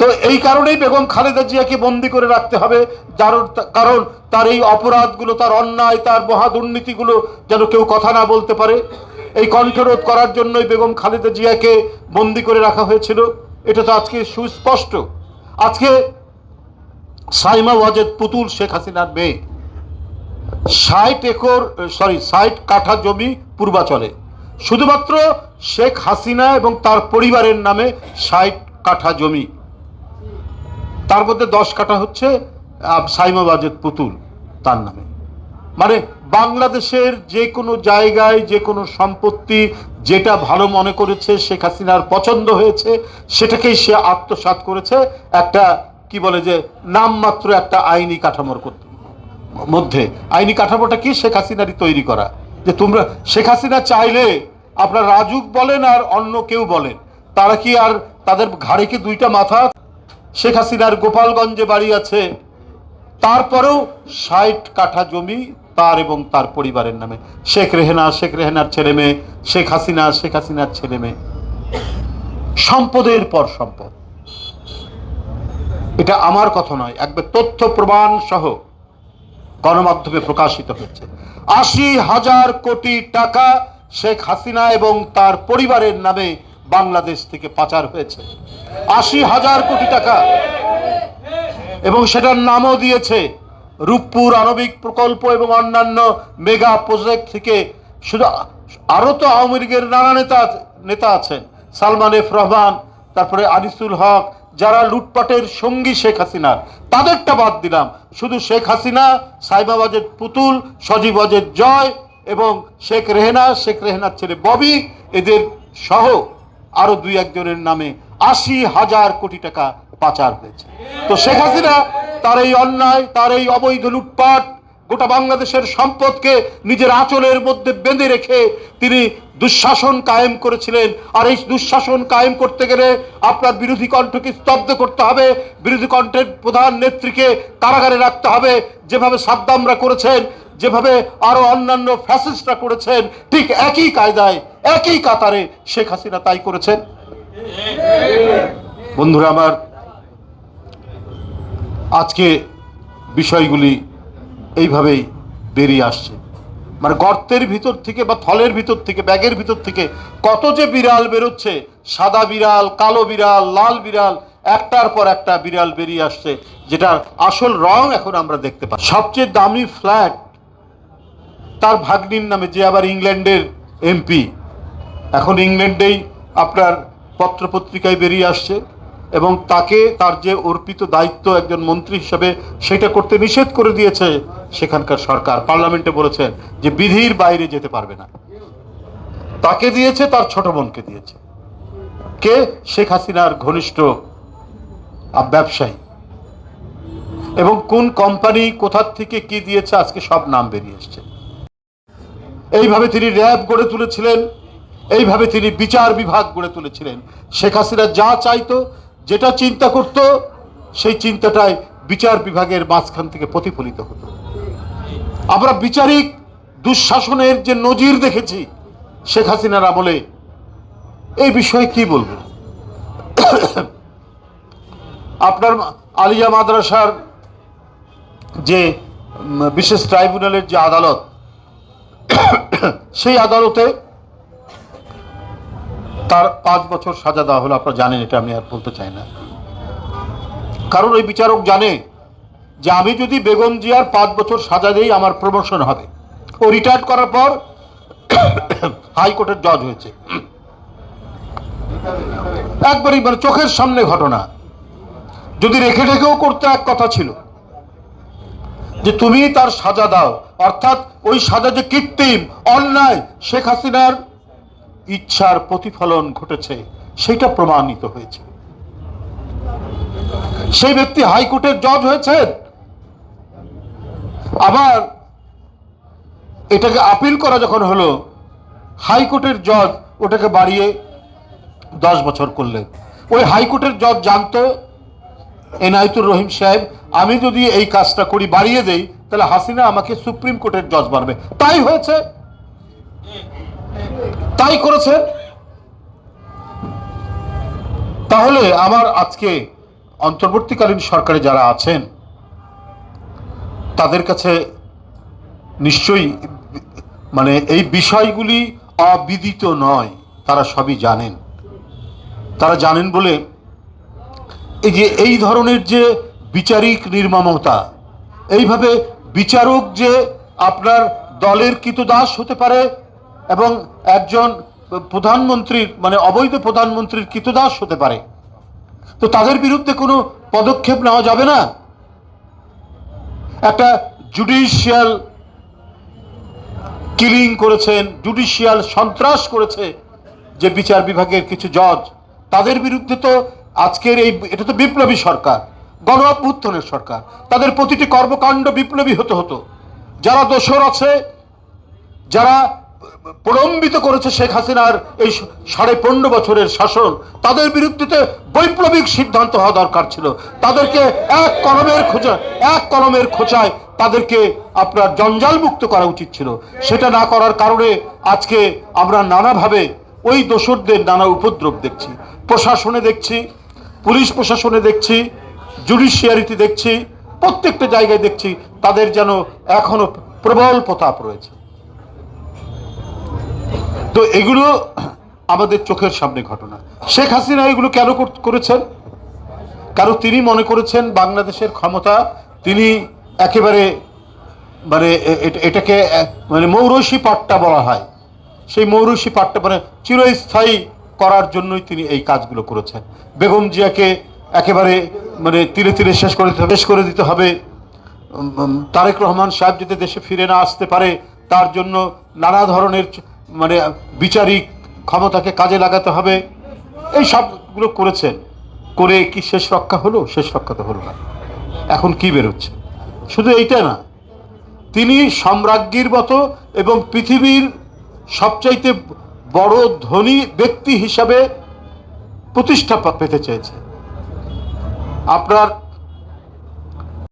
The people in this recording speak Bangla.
তো এই কারণেই বেগম খালেদা জিয়াকে বন্দি করে রাখতে হবে। যার কারণ তার এই অপরাধগুলো, তার অন্যায়, তার মহা দুর্নীতিগুলো যেন কেউ কথা না বলতে পারে। এই কণ্ঠরোধ করার জন্যই বেগম খালেদা জিয়াকে বন্দি করে রাখা হয়েছিল। এটা তো আজকে সুস্পষ্ট। আজকে সাইমা ওয়াজেদ পুতুল শেখ হাসিনার মেয়ে। ষাট একর সরি ষাট কাঠা জমি পূর্বাচলে। শুধুমাত্র শেখ হাসিনা এবং তার পরিবারের নামে ষাট কাঠা জমি। তার মধ্যে দশ কাঠা হচ্ছে আহ, সাইমা ওয়াজেদ পুতুল তার নামে। মানে বাংলাদেশের যে কোনো জায়গায় যে কোনো সম্পত্তি যেটা ভালো মনে করেছে শেখ হাসিনার পছন্দ হয়েছে সেটাকেই সে আত্মসাৎ করেছে একটা কি বলে যে নামমাত্র একটা আইনি কাঠামোর মধ্যে। আইনি কাঠামোটা কি? শেখ হাসিনারই তৈরি করা। যে তোমরা শেখ হাসিনা চাইলে আপনার রাজুক বলেন আর অন্য কেউ বলেন তারা কি আর তাদের ঘাড়ে কি দুইটা মাথা শেখ হাসিনার গোপালগঞ্জে বাড়ি আছে। তারপরেও ষাট কাঠা জমি তার এবং তার পরিবারের নামে। শেখ রেহেনা, শেখ রেহেনার ছেলে মেয়ে, শেখ হাসিনা, শেখ হাসিনার ছেলে মেয়ে। সম্পদের পর সম্পদ। এটা আমার কথা নয়, একবার তথ্য প্রমাণ সহ গণমাধ্যমে প্রকাশিত হয়েছে। আশি হাজার কোটি টাকা শেখ হাসিনা এবং তার পরিবারের নামে বাংলাদেশ থেকে পাচার হয়েছে। আশি হাজার কোটি টাকা। এবং সেটার নামও দিয়েছে রূপপুর আণবিক প্রকল্প এবং অন্যান্য মেগা প্রজেক্ট থেকে। শুধু আরও তো আওয়ামী লীগের নানা নেতা নেতা আছেন। সালমান এফ রহমান, তারপরে আনিসুল হক, যারা লুটপাটের সঙ্গী শেখ হাসিনার তাদেরটা বাদ দিলাম। শুধু শেখ হাসিনা সাইবাবাজের পুতুল, সজীব অজের জয় এবং শেখ রেহেনা, শেখ রেহেনার ছেলে ববি, এদের সহ আরও দুই একজনের নামে আশি হাজার কোটি টাকা পাচার হয়েছে। তো শেখ হাসিনা তার এই অন্যায়, তার এই অবৈধ লুটপাট গোটা বাংলাদেশের সম্পদকে নিজের আঁচলের মধ্যে বেঁধে রেখে তিনি দুঃশাসন কায়েম করেছিলেন। আর এই দুঃশাসন কায়েম করতে গেলে আপনার বিরোধী কণ্ঠকে স্তব্ধ করতে হবে। বিরোধী কণ্ঠের প্রধান নেত্রীকে কারাগারে রাখতে হবে। যেভাবে সাদ্দামরা করেছেন, যেভাবে আরও অন্যান্য ফ্যাসিস্টরা করেছেন, ঠিক একই কায়দায়, একই কাতারে শেখ হাসিনা তাই করেছেন। বন্ধুরা, আমার আজকে বিষয়গুলি এইভাবেই বেরিয়ে আসছে। মানে গর্তের ভিতর থেকে বা থলের ভিতর থেকে, ব্যাগের ভিতর থেকে কত যে বিড়াল বেরোচ্ছে, সাদা বিড়াল, কালো বিড়াল, লাল বিড়াল, একটার পর একটা বিড়াল বেরিয়ে আসছে, যেটার আসল রং এখন আমরা দেখতে পাই সবচেয়ে দামি ফ্ল্যাট তার ভাগ্নির নামে, যে আবার ইংল্যান্ডের এমপি। এখন ইংল্যান্ডেই আপনার পত্রপত্রিকায় বেরিয়ে আসছে এবং তাকে তার যে অর্পিত দায়িত্ব একজন মন্ত্রী হিসেবে সেটা করতে নিষেধ করে দিয়েছে সেখানকার সরকার। পার্লামেন্টে বলেছেন যে বিধির বাইরে যেতে পারবে না। তাকে দিয়েছে, তার ছোট বোনকে দিয়েছে। কে? শেখ হাসিনার ঘনিষ্ঠ ব্যবসায়ী। এবং কোন কোম্পানি কোথার থেকে কি দিয়েছে, আজকে সব নাম বেরিয়ে এসছে। এইভাবে তিনি র্যাব গড়ে তুলেছিলেন। এইভাবে তিনি বিচার বিভাগ গড়ে তুলেছিলেন। শেখ হাসিনা যা চাইতো, যেটা চিন্তা করত, সেই চিন্তাটাই বিচার বিভাগের মাঝখান থেকে প্রতিফলিত হতো। আমরা বিচারিক দুঃশাসনের যে নজির দেখেছি, শেখ হাসিনার আমলে, এই বিষয়ে কি বলব? আপনার আলিয়া মাদ্রাসার যে বিশেষ ট্রাইব্যুনালের যে আদালত, সেই আদালতে তার পাঁচ বছর সাজা দেওয়া হলো, আপনারা জানেন, এটা আমি আর বলতে চাই না। কারণ ওই বিচারক জানে যে আমি যদি বেগম জিয়ার পাঁচ বছর সাজা দিই, আমার প্রমোশন হবে। ও রিটায়ার করার পর হাইকোর্টের জজ হয়েছে। একবারই মানে চোখের সামনে ঘটনা। যদি রেখে রেখেও করতে, এক কথা ছিল। যে তুমি তার সাজা দাও, অর্থাৎ ওই সাজা যে কৃত্রিম, অন্যায় শেখ হাসিনার ইচ্ছার প্রতিফলন ঘটেছে, সেটা প্রমাণিত হয়েছে। সেই ব্যক্তি হাইকোর্টের জজ হয়েছেন। আবার এটাকে আপিল করা যখন হলো, হাইকোর্টের জজ ওটাকে বাড়িয়ে দশ বছর করলেন। ওই হাইকোর্টের জজ জানতো, এনায়তুর রহিম সাহেব, আমি যদি এই কাজটা করি, বাড়িয়ে দেই, তাহলে হাসিনা আমাকে সুপ্রিম কোর্টের জজ বাড়বে তাই হয়েছে। তাই করেছে? তাহলে আমার আজকে অন্তর্বর্তীকালীন সরকারে যারা আছেন, তাদের কাছে নিশ্চয়ই মানে এই বিষয়গুলি অবিদিত নয়, তারা সবই জানেন। তারা জানেন বলে এই যে এই ধরনের যে বিচারিক নির্মমতা, এইভাবে বিচারক যে আপনার দলের কৃতদাস হতে পারে এবং একজন প্রধানমন্ত্রীর মানে অবৈধ প্রধানমন্ত্রীর কৃতদাস হতে পারে। তো তাদের বিরুদ্ধে কোনো পদক্ষেপ নেওয়া যাবে না? একটা জুডিশিয়াল কিলিং করেছেন জুডিশিয়াল সন্ত্রাস করেছে যে বিচার বিভাগের কিছু জজ তাদের বিরুদ্ধে তো আজকের এই, এটা তো বিপ্লবী সরকার গণ অভ্যুত্থানের সরকার। তাদের প্রতিটি কর্মকাণ্ড বিপ্লবী হতে হতো। যারা দোষর আছে, যারা প্রলম্বিত করেছে শেখ হাসিনার এই সাড়ে পনেরো বছরের শাসন। তাদের বিরুদ্ধে বৈপ্লবিক সিদ্ধান্ত হওয়া দরকার ছিল। তাদেরকে এক কলমের খোঁচা এক কলমের খোঁচায় তাদেরকে আপনার জঞ্জাল মুক্ত করা উচিত ছিল। সেটা না করার কারণে আজকে আমরা নানাভাবে ওই দোসরদের নানা উপদ্রব দেখছি। প্রশাসনে দেখছি, পুলিশ প্রশাসনে দেখছি, জুডিশিয়ারিতে দেখছি, প্রত্যেকটা জায়গায় দেখছি, তাদের যেন এখনও প্রবল প্রতাপ রয়েছে। তো এগুলো আমাদের চোখের সামনে ঘটনা। শেখ হাসিনা এগুলো কেন করেছেন? কারণ তিনি মনে করেছেন বাংলাদেশের ক্ষমতা, তিনি একেবারে মানে এটাকে মানে মৌরসী পাট্টা বলা হয়। সেই মৌরসী পাট্টা মানে চিরস্থায়ী করার জন্যই তিনি এই কাজগুলো করেছেন। বেগম জিয়াকে একেবারে মানে তীরে তীরে শেষ করে দিতে শেষ করে দিতে হবে। তারেক রহমান সাহেব যাতে দেশে ফিরে না আসতে পারে, তার জন্য নানা ধরনের মানে বিচারিক ক্ষমতাকে কাজে লাগাতে হবে। এই সবগুলো করেছেন। করে কি শেষ রক্ষা হলো? শেষ রক্ষা তো হলো না। এখন কি বেরোচ্ছে? শুধু এইটা না, তিনি সম্রাজ্ঞীর মতো এবং পৃথিবীর সবচাইতে বড় ধনী ব্যক্তি হিসাবে প্রতিষ্ঠা পেতে চেয়েছে আপনার